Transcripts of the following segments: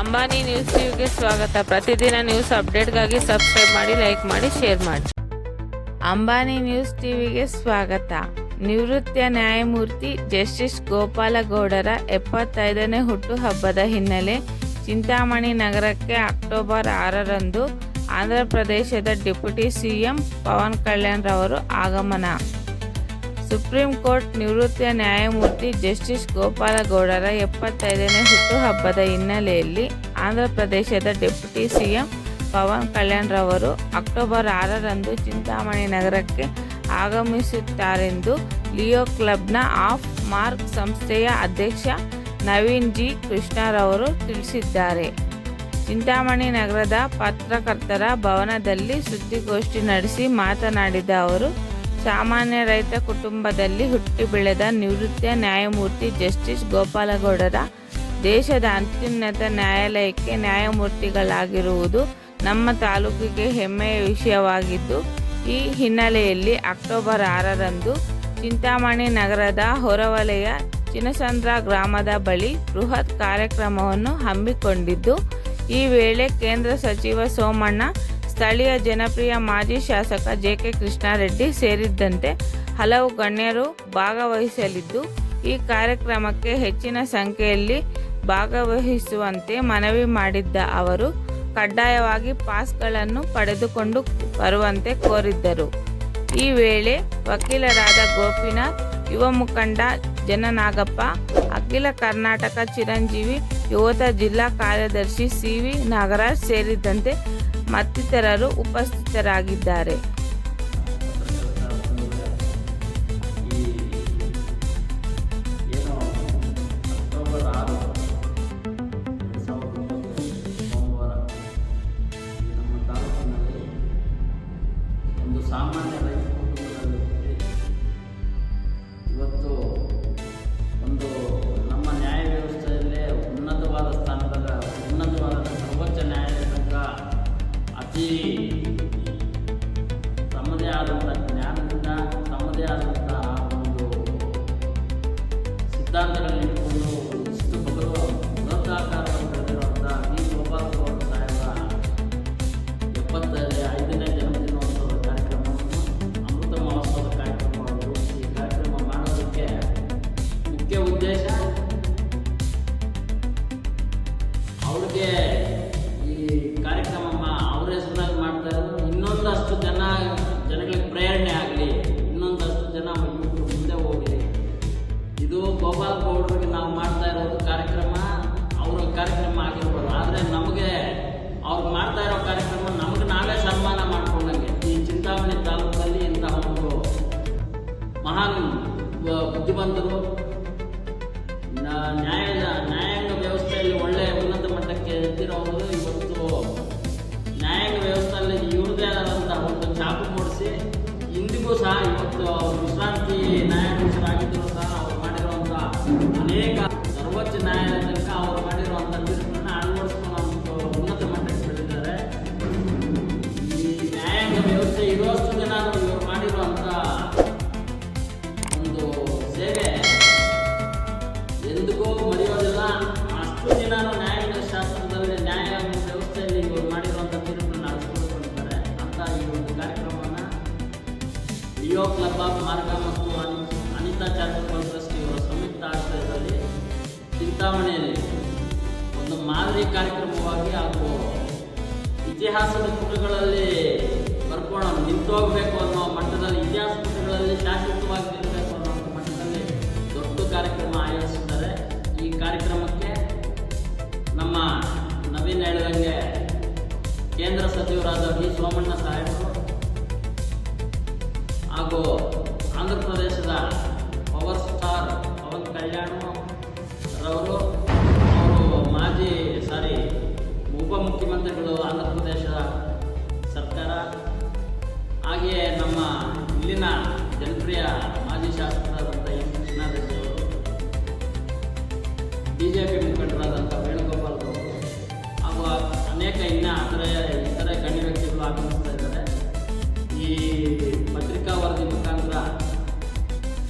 Ambani news ಟಿವಿಗೆ ಸ್ವಾಗತ. ಪ್ರತಿದಿನ ನ್ಯೂಸ್ ಅಪ್ಡೇಟ್ಗಾಗಿ ಸಬ್ಸ್ಕ್ರೈಬ್ ಮಾಡಿ, ಲೈಕ್ ಮಾಡಿ, ಶೇರ್ ಮಾಡಿ. ಅಂಬಾನಿ ನ್ಯೂಸ್ ಟಿವಿಗೆ ಸ್ವಾಗತ. ನಿವೃತ್ತ ನ್ಯಾಯಮೂರ್ತಿ ಜಸ್ಟಿಸ್ ಗೋಪಾಲಗೌಡರ ಎಪ್ಪತ್ತೈದನೇ ಹುಟ್ಟುಹಬ್ಬದ ಹಿನ್ನೆಲೆ ಚಿಂತಾಮಣಿ ನಗರಕ್ಕೆ ಅಕ್ಟೋಬರ್ ಆರರಂದು ಆಂಧ್ರ ಪ್ರದೇಶದ ಡೆಪ್ಯೂಟಿ ಸಿಎಂ ಪವನ್ ಕಲ್ಯಾಣ್ ರವರು ಆಗಮನ. ಸುಪ್ರೀಂ ಕೋರ್ಟ್ ನಿವೃತ್ತ ನ್ಯಾಯಮೂರ್ತಿ ಜಸ್ಟಿಸ್ ಗೋಪಾಲಗೌಡರ ಎಪ್ಪತ್ತೈದನೇ ಹುಟ್ಟುಹಬ್ಬದ ಹಿನ್ನೆಲೆಯಲ್ಲಿ ಆಂಧ್ರ ಪ್ರದೇಶದ ಡೆಪ್ಯೂಟಿ ಸಿಎಂ ಪವನ್ ಕಲ್ಯಾಣ್ ರವರು ಅಕ್ಟೋಬರ್ ಆರರಂದು ಚಿಂತಾಮಣಿ ನಗರಕ್ಕೆ ಆಗಮಿಸುತ್ತಾರೆಂದು ಲಿಯೋ ಕ್ಲಬ್ನ ಆಫ್ ಮಾರ್ಕ್ ಸಂಸ್ಥೆಯ ಅಧ್ಯಕ್ಷ ನವೀನ್ ಜಿ ಕೃಷ್ಣರವರು ತಿಳಿಸಿದ್ದಾರೆ. ಚಿಂತಾಮಣಿ ನಗರದ ಪತ್ರಕರ್ತರ ಭವನದಲ್ಲಿ ಸುದ್ದಿಗೋಷ್ಠಿ ನಡೆಸಿ ಮಾತನಾಡಿದ ಅವರು ಸಾಮಾನ್ಯ ರೈತ ಕುಟುಂಬದಲ್ಲಿ ಹುಟ್ಟಿ ಬೆಳೆದ ನಿವೃತ್ತ ನ್ಯಾಯಮೂರ್ತಿ ಜಸ್ಟಿಸ್ ಗೋಪಾಲಗೌಡರ ದೇಶದ ಅತ್ಯುನ್ನತ ನ್ಯಾಯಾಲಯಕ್ಕೆ ನ್ಯಾಯಮೂರ್ತಿಗಳಾಗಿರುವುದು ನಮ್ಮ ತಾಲೂಕಿಗೆ ಹೆಮ್ಮೆಯ ವಿಷಯವಾಗಿದ್ದು, ಈ ಹಿನ್ನೆಲೆಯಲ್ಲಿ ಅಕ್ಟೋಬರ್ ಆರರಂದು ಚಿಂತಾಮಣಿ ನಗರದ ಹೊರವಲಯ ಚಿನಸಂದ್ರ ಗ್ರಾಮದ ಬಳಿ ಬೃಹತ್ ಕಾರ್ಯಕ್ರಮವನ್ನು ಹಮ್ಮಿಕೊಂಡಿದ್ದು, ಈ ವೇಳೆ ಕೇಂದ್ರ ಸಚಿವ ಸೋಮಣ್ಣ ಸ್ಥಳೀಯ ಜನಪ್ರಿಯ ಮಾಜಿ ಶಾಸಕ ಜೆ ಕೆ ಕೃಷ್ಣಾರೆಡ್ಡಿ ಸೇರಿದಂತೆ ಹಲವು ಗಣ್ಯರು ಭಾಗವಹಿಸಲಿದ್ದು, ಈ ಕಾರ್ಯಕ್ರಮಕ್ಕೆ ಹೆಚ್ಚಿನ ಸಂಖ್ಯೆಯಲ್ಲಿ ಭಾಗವಹಿಸುವಂತೆ ಮನವಿ ಮಾಡಿದ್ದ ಅವರು, ಕಡ್ಡಾಯವಾಗಿ ಪಾಸ್ಗಳನ್ನು ಪಡೆದುಕೊಂಡು ಬರುವಂತೆ ಕೋರಿದ್ದರು. ಈ ವೇಳೆ ವಕೀಲರಾದ ಗೋಪಿನಾಥ್, ಯುವ ಮುಖಂಡ ಜನನಾಗಪ್ಪ, ಅಖಿಲ ಕರ್ನಾಟಕ ಚಿರಂಜೀವಿ, ಯುವತ ಜಿಲ್ಲಾ ಕಾರ್ಯದರ್ಶಿ ಸಿ ವಿ ನಾಗರಾಜ್ ಸೇರಿದಂತೆ ಮತ್ತಿತರರು ಉಪಸ್ಥಿತರಾಗಿದ್ದಾರೆ. ಅತಿ ಬ- ನ- ನ್ಯಾಯದ, ನ್ಯಾಯಾಂಗ ವ್ಯವಸ್ಥೆಯಲ್ಲಿ ಒಳ್ಳೆಯ ಉನ್ನತ ಮಟ್ಟಕ್ಕೆ ಎತ್ತಿರೋದು ಇವತ್ತು ನ್ಯಾಯಾಂಗ ವ್ಯವಸ್ಥೆಯಲ್ಲಿ ಇವ್ರದೇ ಆದಂತಹ ಒಂದು ಚಾಪು ಮೂಡಿಸಿ ಇಂದಿಗೂ ಸಹ ಇವತ್ತು ವಿಶ್ರಾಂತಿ ನ್ಯಾಯಾಧೀಶರಾಗಿದ್ದರೂ ಸಹ ಅವರು ಮಾಡಿರುವಂಥ ಅನೇಕ ಸರ್ವೋಚ್ಚ ನ್ಯಾಯಾಲಯ ಲಿಯೋ ಕ್ಲಬ್ ಆಫ್ ಮಾರ್ಗ ಮತ್ತು ಅನಿ- ಅನಿತಾ ಚಾರಿಟಬಲ್ ಟ್ರಸ್ಟ್ ಇವರ ಸಂಯುಕ್ತ ಆಶ್ರಯದಲ್ಲಿ ಚಿಂತಾಮಣೆಯಲ್ಲಿ ಒಂದು ಮಾದರಿ ಕಾರ್ಯಕ್ರಮವಾಗಿ ಹಾಗೂ ಇತಿಹಾಸದ ಪುಟಗಳಲ್ಲಿ ಬರ್ಕೊಂಡು ನಿಂತೋಗ್ಬೇಕು ಅನ್ನೋ ಮಟ್ಟದಲ್ಲಿ, ಇತಿಹಾಸ ಪುಟಗಳಲ್ಲಿ ಶಾಶ್ವತವಾಗಿ ನಿಲ್ಲಬೇಕು ಅನ್ನೋ ಮಟ್ಟದಲ್ಲಿ ದೊಡ್ಡ ಕಾರ್ಯಕ್ರಮ ಆಯೋಜಿಸಿದ್ದಾರೆ ಈ ಕಾರ್ಯಕ್ರಮಕ್ಕೆ ನಮ್ಮ ನವೀನ್ ಹೇಳಿದಂಗೆ ಕೇಂದ್ರ ಸಚಿವರಾದ ವಿ ಸೋಮಣ್ಣ ಸಾಹೇಬರು ಹಾಗೂ ಆಂಧ್ರ ಪ್ರದೇಶದ ಪವರ್ ಸ್ಟಾರ್ ಪವನ್ ಕಲ್ಯಾಣ್ ರವರು ಅವರು ಮಾಜಿ, ಸಾರಿ, ಉಪಮುಖ್ಯಮಂತ್ರಿಗಳು ಆಂಧ್ರ ಪ್ರದೇಶದ ಸರ್ಕಾರ ಹಾಗೆಯೇ ನಮ್ಮ ಇಲ್ಲಿನ ಜನಪ್ರಿಯ ಮಾಜಿ ಶಾಸಕರಾದಂಥ ಎಂ ಕೃಷ್ಣಾರೆಡ್ಡಿ ಅವರು ಬಿ ಜೆ ಪಿ ಮುಖಂಡರಾದಂಥ ವೇಣುಗೋಪಾಲ್ ಅವರು ಹಾಗೂ ಅನೇಕ ಇನ್ನ, ಅಂದರೆ ಇತರೆ ಗಣ್ಯ ವ್ಯಕ್ತಿಗಳು ಆಗಮಿಸ್ತಾ ಇದ್ದಾರೆ ಈ ಪತ್ರಿಕಾ ವರದಿ ಮುಖಾಂತರ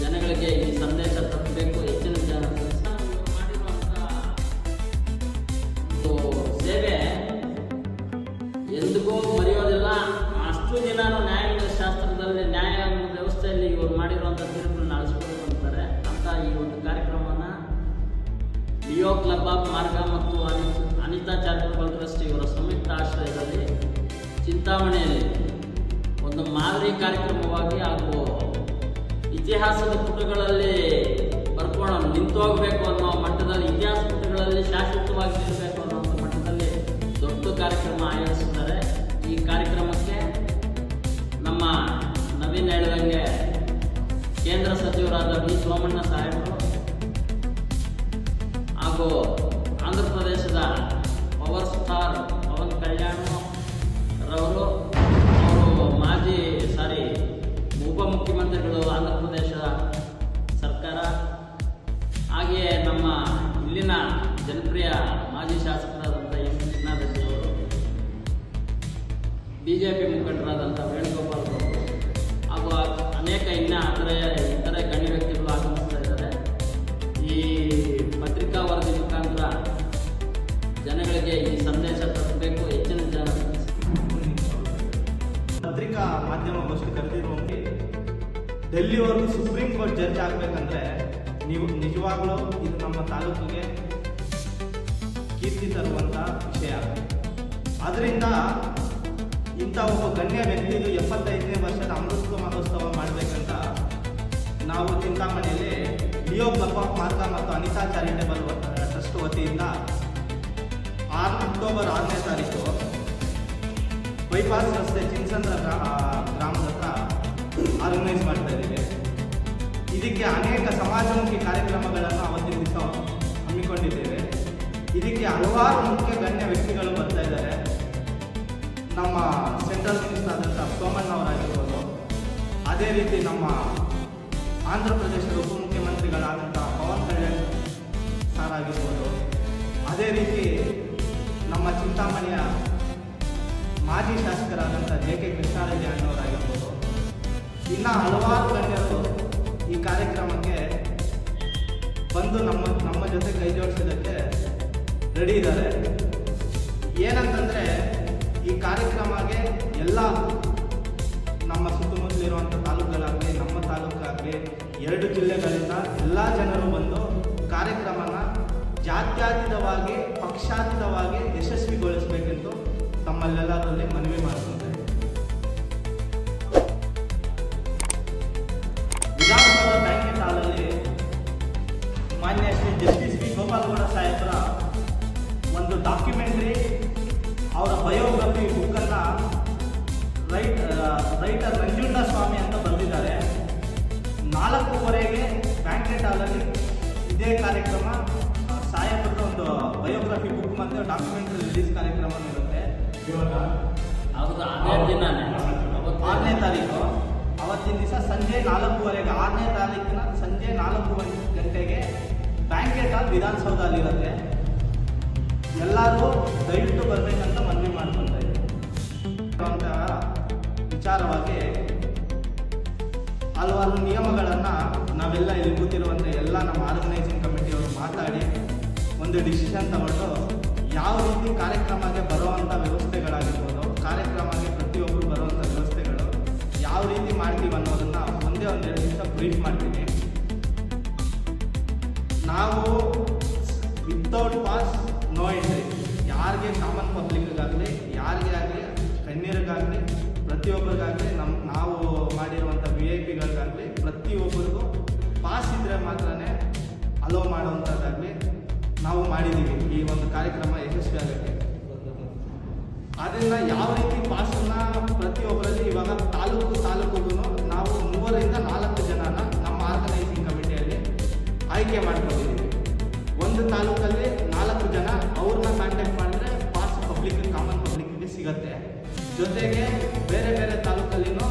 ಜನಗಳಿಗೆ ಈ ಸಂದೇಶ ತಪ್ಪಬೇಕು ಹೆಚ್ಚಿನ ಜನ ಸೇವೆ. ಎಂದಿಗೂ ಮರೆಯೋದಿಲ್ಲ. ಅಷ್ಟು ದಿನ ನ್ಯಾಯಾಂಗ ಶಾಸ್ತ್ರದಲ್ಲಿ ನ್ಯಾಯಾಂಗ ವ್ಯವಸ್ಥೆಯಲ್ಲಿ ಇವರು ಮಾಡಿರುವಂಥ ತೀರ್ಪನ್ನು ಅಳಿಸ್ಕೊಂಡು ಅಂತಾರೆ ಅಂತ ಈ ಒಂದು ಕಾರ್ಯಕ್ರಮನ ಲಿಯೋ ಕ್ಲಬ್ ಆಫ್ ಮಾರ್ಗ ಮತ್ತು ಅನಿತಾ ಚಾರಿಟಬಲ್ ಟ್ರಸ್ಟ್ ಇವರ ಸಂಯುಕ್ತ ಆಶ್ರಯದಲ್ಲಿ ಚಿಂತಾಮಣಿಯಲ್ಲಿ ಒಂದು ಮಾದರಿ ಕಾರ್ಯಕ್ರಮವಾಗಿ ಹಾಗೂ ಇತಿಹಾಸದ ಪುಟಗಳಲ್ಲಿ ಬರ್ಕೊಂಡು ನಿಂತು ಹೋಗಬೇಕು ಅನ್ನೋ ಮಟ್ಟದಲ್ಲಿ, ಇತಿಹಾಸ ಪುಟಗಳಲ್ಲಿ ಶಾಶ್ವತವಾಗಿ ಇರಬೇಕು ಅನ್ನೋ ಮಟ್ಟದಲ್ಲಿ ದೊಡ್ಡ ಕಾರ್ಯಕ್ರಮ ಆಯೋಜಿಸಿದ್ದಾರೆ. ಈ ಕಾರ್ಯಕ್ರಮಕ್ಕೆ ನಮ್ಮ ನವೀನ್ ಹೇಳಿದಂಗೆ ಕೇಂದ್ರ ಸಚಿವರಾದ ವಿ. ಸೋಮಣ್ಣ ಸಾಹೇಬರು ಹಾಗೂ ಆಂಧ್ರ ಪ್ರದೇಶದ ಡೆಲ್ಲಿವರೆಗೂ ಸುಪ್ರೀಂ ಕೋರ್ಟ್ ಜಡ್ಜ್ ಆಗಬೇಕಂದ್ರೆ ನೀವು ನಿಜವಾಗ್ಲೂ ಇದು ನಮ್ಮ ತಾಲೂಕಿಗೆ ಕೀರ್ತಿ ತರುವಂಥ ವಿಷಯ. ಅದರಿಂದ ಇಂಥ ಒಬ್ಬ ಗಣ್ಯ ವ್ಯಕ್ತಿದು ಎಪ್ಪತ್ತೈದನೇ ವರ್ಷದ ಅಮೃತ ಮಹೋತ್ಸವ ಮಾಡಬೇಕಂತ ನಾವು ಚಿಂತಾಮಣಿಯಲ್ಲಿ ಲಿಯೋ ಆಫ್ ಮಾರ್ಗ ಮತ್ತು ಅನಿತಾ ಚಾರಿಟೇಬಲ್ ಟ್ರಸ್ಟ್ ವತಿಯಿಂದ ಆರು ಅಕ್ಟೋಬರ್ ಆರನೇ ತಾರೀಕು ಬೈಪಾಸ್ ರಸ್ತೆ ಚಿನ್ಸಂದ್ರ ಗ್ರಾಮದ ಹತ್ರ ಆರ್ಗನೈಸ್ ಮಾಡ್ತಾ ಇದ್ದೇವೆ. ಇದಕ್ಕೆ ಅನೇಕ ಸಮಾಜಮುಖಿ ಕಾರ್ಯಕ್ರಮಗಳನ್ನು ಅವತ್ತಿನ ದಿವಸ ಹಮ್ಮಿಕೊಂಡಿದ್ದೇವೆ. ಇದಕ್ಕೆ ಹಲವಾರು ಮುಖ್ಯ ಗಣ್ಯ ವ್ಯಕ್ತಿಗಳು ಬರ್ತಾ ಇದ್ದಾರೆ. ನಮ್ಮ ಸೆಂಟ್ರಲ್ ಮಿನಿಸ್ಟರ್ ಆದಂಥ ಸೋಮಣ್ಣ ಅವರಾಗಿರ್ಬೋದು. ಅದೇ ರೀತಿ ನಮ್ಮ ಆಂಧ್ರ ಪ್ರದೇಶದ ಉಪಮುಖ್ಯಮಂತ್ರಿಗಳಾದಂಥ ಪವನ್ ಕಲ್ಯಾಣ್ ಸರ್ ಆಗಿರ್ಬೋದು. ಅದೇ ರೀತಿ ನಮ್ಮ ಚಿಂತಾಮಣಿಯ ಮಾಜಿ ಶಾಸಕರಾದಂಥ ಇನ್ನು ಹಲವಾರು ಗಣ್ಯರು ಈ ಕಾರ್ಯಕ್ರಮಕ್ಕೆ ಬಂದು ನಮ್ಮ ನಮ್ಮ ಜೊತೆ ಕೈ ಜೋಡಿಸೋದಕ್ಕೆ ರೆಡಿ ಇದ್ದಾರೆ. ಏನಂತಂದರೆ ಈ ಕಾರ್ಯಕ್ರಮಕ್ಕೆ ಎಲ್ಲ ನಮ್ಮ ಸುತ್ತಮುತ್ತಲಿರುವಂಥ ತಾಲೂಕುಗಳಾಗಲಿ, ನಮ್ಮ ತಾಲೂಕಾಗಲಿ, ಎರಡು ಜಿಲ್ಲೆಗಳಿಂದ ಎಲ್ಲ ಜನರು ಬಂದು ಕಾರ್ಯಕ್ರಮನ ಜಾತ್ಯಾತೀತವಾಗಿ, ಪಕ್ಷಾತೀತವಾಗಿ ಯಶಸ್ವಿಗೊಳಿಸಬೇಕೆಂದು ತಮ್ಮಲ್ಲೆಲ್ಲರಲ್ಲಿ ಮನವಿ ಮಾಡ್ತಾರೆ ಬುಕ್ ರಿಲೀಸ್ ಕಾರ್ಯಕ್ರಮ ಇರುತ್ತೆ ಅದೇ ದಿನನೇ. ಆರನೇ ತಾರೀಕು. ಅವತ್ತಿನ ದಿವಸ ಸಂಜೆ ನಾಲ್ಕೂವರೆಗೆ ಆರನೇ ತಾರೀಕಿನ ಸಂಜೆ ನಾಲ್ಕೂವರೆ ಗಂಟೆಗೆ ಬ್ಯಾಂಕೆಟ್ ಹಾಲ್ ವಿಧಾನಸೌಧದಲ್ಲಿರುತ್ತೆ ಎಲ್ಲರೂ ದಯವಿಟ್ಟು ಬರಬೇಕಂತ ಮನವಿ ಮಾಡ್ಕೊತಾ ಇದ್ದೀವಿ ಅಂತ ವಿಚಾರವಾಗಿ ಹಲವಾರು ನಿಯಮಗಳನ್ನು ನಾವೆಲ್ಲ ಇಲ್ಲಿ ಕೂತಿರುವಂಥ ಎಲ್ಲ ನಮ್ಮ ಆರ್ಗನೈಸಿಂಗ್ ಕಮಿಟಿಯವರು ಮಾತಾಡಿ ಒಂದು ಡಿಸಿಷನ್ ತಗೊಂಡು ರೀತಿ ಕಾರ್ಯಕ್ರಮಕ್ಕೆ ಬರುವಂಥ ವ್ಯವಸ್ಥೆಗಳಾಗಿರ್ಬೋದು, ಕಾರ್ಯಕ್ರಮಕ್ಕೆ ಪ್ರತಿಯೊಬ್ಬರು ಬರುವಂಥ ವ್ಯವಸ್ಥೆಗಳು ಯಾವ ರೀತಿ ಮಾಡ್ತೀವಿ ಅನ್ನೋದನ್ನು ಒಂದೇ ಒಂದು ನಿಮಿಷ ಬ್ರೀಫ್ ಮಾಡ್ತೀನಿ. ನಾವು ವಿತೌಟ್ ಪಾಸ್ ನೋ ಎಂಟ್ರಿ ಯಾರಿಗೆ ಕಾಮನ್ ಪಬ್ಲಿಕ್ಗಾಗಲಿ ಯಾರಿಗೆ ಆಗಲಿ, ಕಣ್ಣೀರಿಗಾಗಲಿ, ಪ್ರತಿಯೊಬ್ಬರಿಗಾಗಲಿ ನಮ್ಮ ನಾವು ಮಾಡಿರುವಂಥ ವಿ ಐ ಪಿಗಳಿಗಾಗಲಿ ಪ್ರತಿಯೊಬ್ಬರಿಗೂ ಪಾಸ್ ಇದ್ದರೆ ಮಾತ್ರನೇ ಅಲೋ ಮಾಡುವಂಥದ್ದಾಗಲಿ ನಾವು ಮಾಡಿದ್ದೀವಿ ಈ ಒಂದು ಕಾರ್ಯಕ್ರಮ. ಆದ್ದರಿಂದ ಯಾವ ರೀತಿ ಪಾಸನ್ನ ಪ್ರತಿಯೊಬ್ಬರಲ್ಲಿ ಇವಾಗ ತಾಲೂಕು ತಾಲೂಕಿಗೂ ನಾವು ಮೂವರಿಂದ ನಾಲ್ಕು ಜನನ ನಮ್ಮ ಆರ್ಗನೈಸಿಂಗ್ ಕಮಿಟಿಯಲ್ಲಿ ಆಯ್ಕೆ ಮಾಡ್ಕೊಂಡಿದ್ದೀವಿ. ಒಂದು ತಾಲೂಕಲ್ಲಿ ನಾಲ್ಕು ಜನ ಅವ್ರನ್ನ ಕಾಂಟ್ಯಾಕ್ಟ್ ಮಾಡಿದ್ರೆ ಪಾಸ್ ಪಬ್ಲಿಕ್ ಕಾಮನ್ ಪಬ್ಲಿಕ್ಗೆ ಸಿಗತ್ತೆ. ಜೊತೆಗೆ ಬೇರೆ ಬೇರೆ ತಾಲೂಕಲ್ಲಿನೂ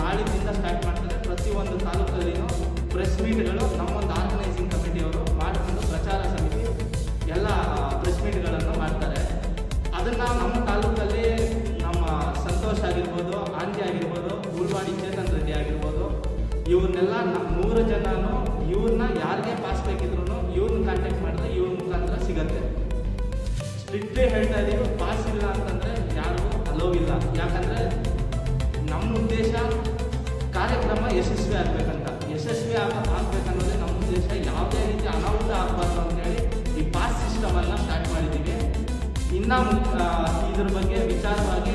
ನಾಳಿನಿಂದ ಸ್ಟಾರ್ಟ್ ಮಾಡ್ತಾರೆ. ಪ್ರತಿಯೊಂದು ತಾಲೂಕಲ್ಲಿನೂ ಪ್ರೆಸ್ ಮೀಟ್ಗಳು ನಮ್ಮೊಂದು ವೆಟರ್ನರಿಗೂ ಪಾಸ್ ಇಲ್ಲ ಅಂತಂದ್ರೆ ಯಾರಿಗೂ ಅಲೋ ಇಲ್ಲ. ಯಾಕಂದರೆ ನಮ್ಮ ಉದ್ದೇಶ ಕಾರ್ಯಕ್ರಮ ಯಶಸ್ವಿ ಆಗಬೇಕಂತ. ಯಶಸ್ವಿ ಆಗ ಆಗಬೇಕನ್ನೋದೇ ನಮ್ಮ ಉದ್ದೇಶ. ಯಾವುದೇ ರೀತಿ ಅನಾಹುತ ಆಗಬಾರ್ದು ಅಂತೇಳಿ ಈ ಪಾಸ್ ಸಿಸ್ಟಮನ್ನು ಸ್ಟಾರ್ಟ್ ಮಾಡಿದ್ದೀವಿ. ಇನ್ನೂ ಇದ್ರ ಬಗ್ಗೆ ವಿಚಾರವಾಗಿ